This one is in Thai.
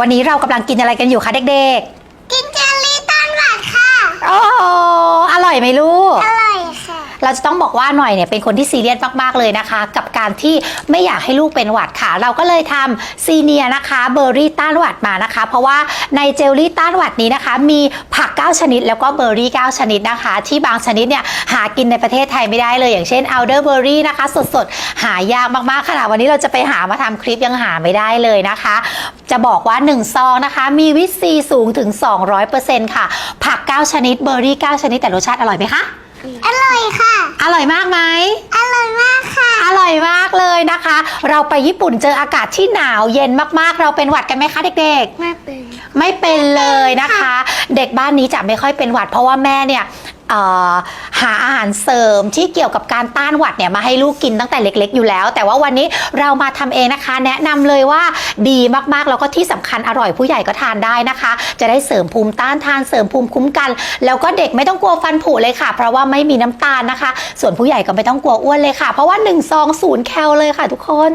วันนี้เรากำลังกินอะไรกันอยู่คะเด็กกินเจลลี่ต้านหวัดค่ะ ๆ โอ้โหอร่อยไหมลูก อร่อยค่ะ เราจะต้องบอกว่าหน่อยเนี่ยเป็นคนที่ซีเรียสมากๆเลยนะคะ กับการที่ไม่อยากให้ลูกเป็นหวัดค่ะ เราก็เลยทำซีเนียนะคะเบอร์รี่ต้านหวัดมานะคะ เพราะว่าในเจลลี่ต้านหวัดนี้นะคะ มีผัก 9 ชนิด แล้วก็เบอร์รี่ 9 ชนิดนะคะ ที่บางชนิดเนี่ยหากินในประเทศไทยไม่ได้เลย อย่างเช่นอัลเดอร์เบอร์รี่นะคะ สดๆ หายากมากๆขนาดวันนี้เราจะไปหามาทำคลิปยังหาไม่ได้เลยนะคะ จะบอกว่า 1 ซองนะคะ มีวิตซีสูงถึง 200%ค่ะ ผัก 9 ชนิดเบอร์รี่ 9 ชนิดแต่รสชาติอร่อยไหมคะ อร่อยค่ะ อร่อยมากไหม อร่อยมากค่ะ อร่อยมากเลยนะคะ เราไปญี่ปุ่นเจออากาศที่หนาวเย็นมากๆ เราเป็นหวัดกันไหมคะเด็กไม่เป็นๆไม่เป็นเลยนะคะ เด็กบ้านนี้จะไม่ค่อยเป็นหวัด เพราะว่าแม่เนี่ยหาอาหารเสริมที่เกี่ยวกับการต้านหวัดเนี่ยมาให้ลูกกินตั้งแต่เล็ก ๆ อยู่แล้ว แต่ว่าวันนี้เรามาทำเองนะคะ แนะนำเลยว่าดีมากๆแล้วก็ที่สำคัญอร่อยผู้ใหญ่ก็ทานได้นะคะ จะได้เสริมภูมิต้านทานเสริมภูมิคุ้มกัน แล้วก็เด็กไม่ต้องกลัวฟันผุเลยค่ะ เพราะว่าไม่มีน้ำตาลนะคะ ส่วนผู้ใหญ่ก็ไม่ต้องกลัวอ้วนเลยค่ะ เพราะว่า1ซองศูนย์แคลเลยค่ะทุกคน